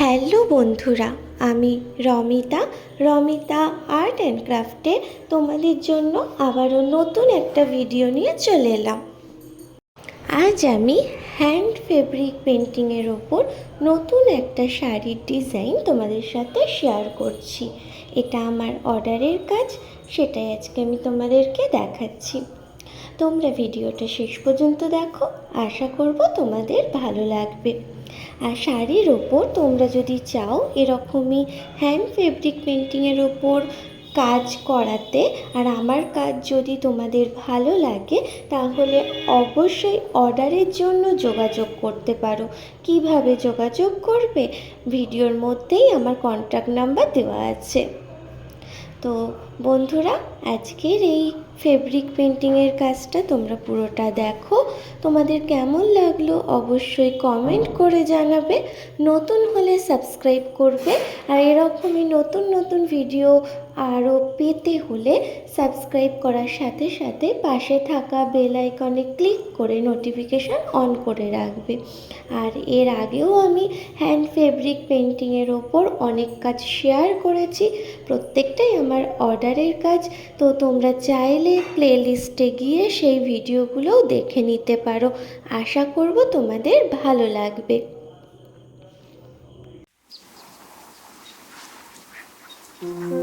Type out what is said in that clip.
Hello বন্ধুরা, আমি Ramita. Ramita art and ক্রাফটে তোমাদের জন্য আবারও নতুন একটা ভিডিও নিয়ে চলে এলাম। আজ আমি হ্যান্ড ফেব্রিক পেন্টিংয়ের ওপর নতুন একটা শাড়ির ডিজাইন তোমাদের সাথে শেয়ার করছি। এটা আমার অর্ডারের কাজ, সেটাই আজকে আমি তোমাদেরকে দেখাচ্ছি। তোমরা ভিডিওটা শেষ পর্যন্ত দেখো। আশা করব তোমাদের ভালো লাগবে। আর শাড়ির ওপর তোমরা যদি চাও, এরকমই হ্যান্ড ফেব্রিক পেন্টিংয়ের ওপর কাজ করাতে, আর আমার কাজ যদি তোমাদের ভালো লাগে, তাহলে অবশ্যই অর্ডারের জন্য যোগাযোগ করতে পারো। কীভাবে যোগাযোগ করবে? ভিডিওর মধ্যেই আমার কন্ট্যাক্ট নাম্বার দেওয়া আছে। তো বন্ধুরা, আজকের এই ফেব্রিক পেন্টিংয়ের কাজটা তোমরা পুরোটা দেখো। তোমাদের কেমন লাগল অবশ্যই কমেন্ট করে জানাবে। নতুন হলে সাবস্ক্রাইব করবে। আর এরকমই নতুন নতুন ভিডিও আরও পেতে হলে সাবস্ক্রাইব করার সাথে সাথে পাশে থাকা বেল আইকনে ক্লিক করে নোটিফিকেশান অন করে রাখবে। আর এর আগেও আমি হ্যান্ড ফেব্রিক পেন্টিংয়ের ওপর অনেক কাজ শেয়ার করেছি, প্রত্যেকটাই আমার অর্ডারের কাজ। তো তোমরা চাইলে প্লেলিস্টে গিয়ে সেই ভিডিওগুলোও দেখে নিতে পারো। আশা করব তোমাদের ভালো লাগবে। Mm.